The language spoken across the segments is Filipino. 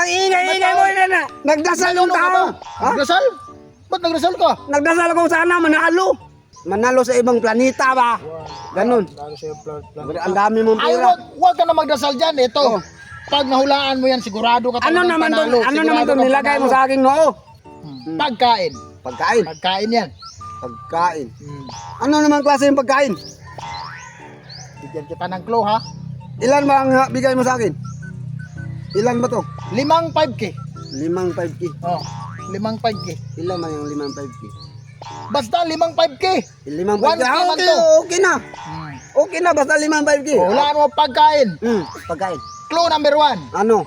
Ang ingay-ingay mo na na. Nagdasal yung tao. Ha? Nagdasal? Ba't nagdasal ka? Nagdasal ko sana manalo. Manalo sa ibang planeta ba? Ganun. Ang dami mong Ay, pera. wag, wag ka na magdasal dyan. Ito. Oh. Pag nahulaan mo yan, sigurado ka Ano talagang naman to? panalo. Ano Sigurado naman to kang nilagay mo panalo. sa aking noo? Hmm. Pagkain. Pagkain. Pagkain yan. Pagkain. Hmm. Ano naman klase yung pagkain? Bigyan kita ng clue ha. Ilan ba ang ah, bigay mo sa akin? Ilan ba to? Limang 5K. Limang 5K. Oh, limang 5K. Ilan ba yung limang 5K? Basta limang 5K. Limang 5K. 1K Ah, man okay, to. okay na. Hmm. Okay na, basta limang 5K. Oh, hulaan mo pagkain. Hmm, pagkain. Clue number one. Ano?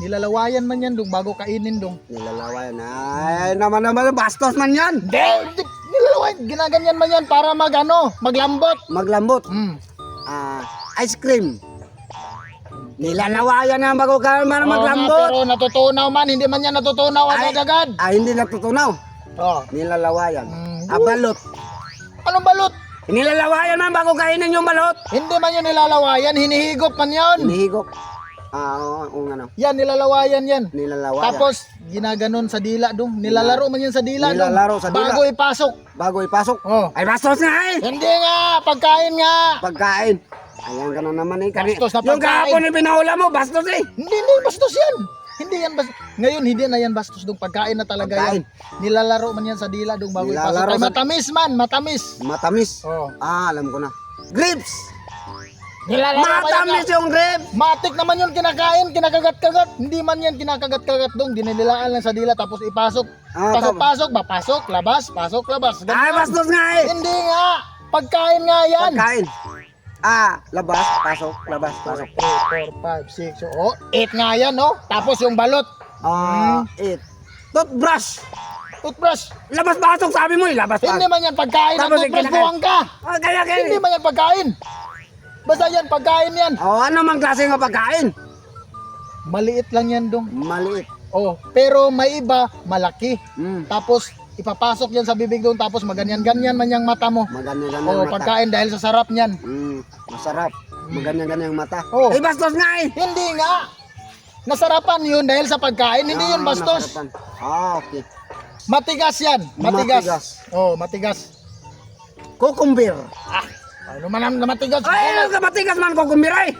Nilalawayan man yan dong bago kainin dong. Nilalawayan. Ay, naman naman, bastos man yan. Hindi, nilalawayan. Ginaganyan man yan para mag ano, maglambot. Maglambot. Hmm. Ah, ice cream. Nilalawayan na bago ka man nga, maglambot. pero natutunaw man, hindi man yan natutunaw Ay. agad-agad. Ah, hindi natutunaw. Oh. Nilalawayan. Mm. Ah, balot. Anong balot? Nilalawayan man bago kainin yung balot. Hindi man yun nilalawayan, hinihigop man yun. Hinihigop. Ah, oo, oo nga no. Yan, nilalawayan yan. Nilalawayan. Tapos, ginaganon sa dila dong. Nilalaro man yan sa dila dong. Nilalaro sa dila. Bago ipasok. bago ipasok. Oh. Ay, bastos nga eh. Hindi nga, pagkain nga. Pagkain. Ayan ka na naman eh. Kani, Bastos na yung pagkain. kahapon yung pinahula mo, bastos eh. Hindi, hindi, bastos yan. Hindi yan bastos. Ngayon, hindi na yan bastos dong. Pagkain na talaga Pagkain. yan. Nilalaro man yan sa dila dong bago ipasok. Nilalaro Ay, sa- matamis man, matamis. Matamis. Oh. Ah, alam ko na. Grapes. Nilalaro pa yan Matamis nga. yung grapes. Matik naman yun kinakain, kinakagat-kagat. Hindi man yan kinakagat-kagat dong. Dinilaan lang sa dila tapos ipasok. Ah, Pasok-pasok ba? Pasok, labas, pasok, labas. Ganun Ay, bastos nga eh. Hindi nga. Pagkain nga yan. Pagkain. Ah, labas, pasok, labas, pasok. 3, 4, 5, 6, oh, 8 nga yan, no? Tapos yung balot. Ah, it. Toothbrush. Toothbrush. Labas, pasok, sabi mo eh. Labas, Hindi pasok. man yan pagkain. Ang Tapos yung toothbrush buwang ka. Ah, kaya, kaya. Hindi man yan pagkain. Basta yan, pagkain yan. Oh, ano mang klase ng pagkain? Maliit lang yan, dong. Maliit. Oh, pero may iba, malaki. Mm. Tapos, ipapasok yan sa bibig doon, tapos maganyan-ganyan man yung mata mo. Maganda-ganda Oh, yung mata. pagkain dahil sa sarap niyan. Mm, masarap. Maganda-ganda yung mata. Oh. Eh, bastos nga eh. Hindi nga. Nasarapan yun dahil sa pagkain, hindi yun Ah, bastos. masarapan. Ah, okay. Matigas yan. Matigas. Matigas. Oh, matigas. Cucumber. Ah, ano man ang matigas? Ay, ano ka matigas man cucumber ay?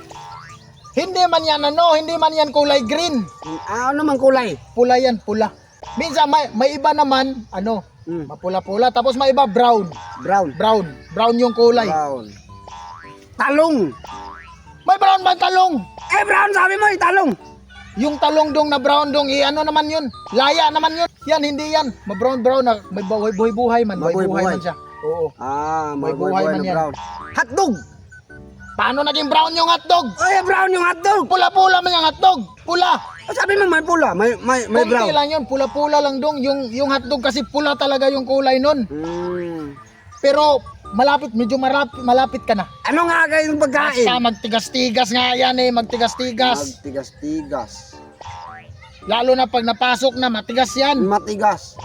Hindi man yan ano, hindi man yan kulay green. Ah, ano mang kulay? Pula yan, pula. Minsan may, may iba naman, ano, Mm, mapula-pula. Tapos may iba brown. brown. Brown. Brown yung kulay. Brown. Talong. May brown man talong. Eh, brown sabi mo eh, talong. Yung talong dong na brown dong, i ano naman yun? Laya naman yun. Yan, hindi yan. Ma-brown brown na may buhay buhay, buhay man. Buhay buhay Mabuhay-buhay. man siya. Oo. Ah, May may buhay buhay man na yan. brown. Hotdog. Paano naging brown yung hotdog? Ay, brown yung hotdog. Pula-pula man yung hotdog. Pula. Ah, sabi mo may pula, may may may Kunti brown. lang yun, pula-pula lang dong. Yung, yung hotdog kasi pula talaga yung kulay nun. Mm. Pero malapit, medyo malapit, malapit ka na. Ano nga kayo yung pagkain? Basta magtigas-tigas nga yan eh, magtigas-tigas. Magtigas-tigas. Lalo na pag napasok na, matigas yan. Matigas.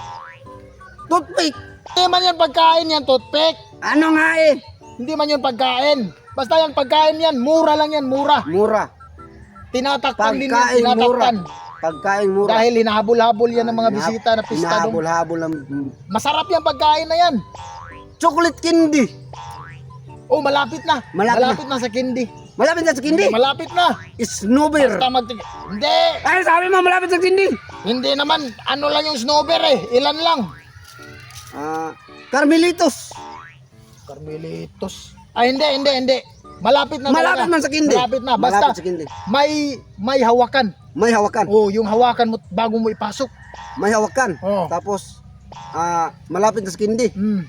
Toothpick. Hindi man yan pagkain yan, toothpick. Ano nga eh? Hindi man yun pagkain. Basta yan pagkain yan, mura lang yan, mura. Mura. Tinatakpan din yan, Pagkain mura. Pagkain mura. Dahil hinahabol-habol yan ng mga Hinahab- bisita na pista doon. Hinahabol-habol ng Masarap yung pagkain na yan. chocolate candy. Oh, malapit na. Malapit na. sa kindi. Malapit na sa candy. Malapit na. Snowbeer. Basta magtig... Hindi. Ay, sabi mo malapit sa candy. Hindi naman. Ano lang yung snowber eh. Ilan lang. Ah, Carmelitos. Carmelitos. Ay, hindi, hindi, hindi. Malapit na Malapit man sa kindi. Malapit na. Basta Malapit sa candy. may may hawakan. May hawakan. Oh, yung hawakan mo bago mo ipasok. May hawakan. Oh. Tapos ah, malapit na sa candy. Mm.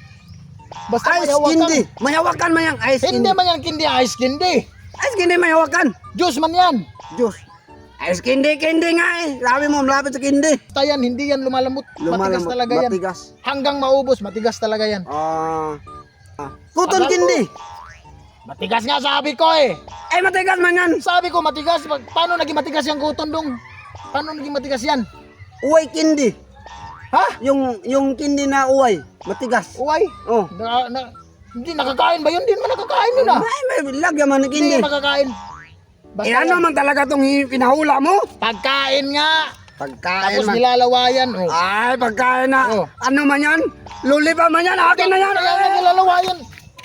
Basta may Ice hawakan. candy. May hawakan man yung ice Hindi candy. man yan kindi, ice candy. Ice candy may hawakan. Juice man yan. Diyos. Ice candy, candy nga eh. Sabi mo malapit sa candy. Basta yan, hindi yan lumalamot. matigas Lumalamot. talaga yan. Matigas. Hanggang maubos, matigas talaga yan. Ah, ah. Cotton Alam mo. candy. Matigas nga sabi ko eh. Eh, matigas man yan. Sabi ko matigas. Pa- Paano naging matigas yung kuton dong? Paano naging matigas yan? Uway candy. Ha? Yung yung candy na uway. Matigas. Uway? Oh. Na, na, hindi nakakain ba yun? Hindi naman nakakain yun ah. May, may lagyan man ng Hindi candy. nakakain. Basta Eh ano yan. man talaga tong hi- pinahula mo? Pagkain nga. Pagkain Tapos man. nilalawayan. Oh. Ay, pagkain na. Oh. Ano man yan? Luli pa man yan? Akin na yan. Kaya nga nilalawayan.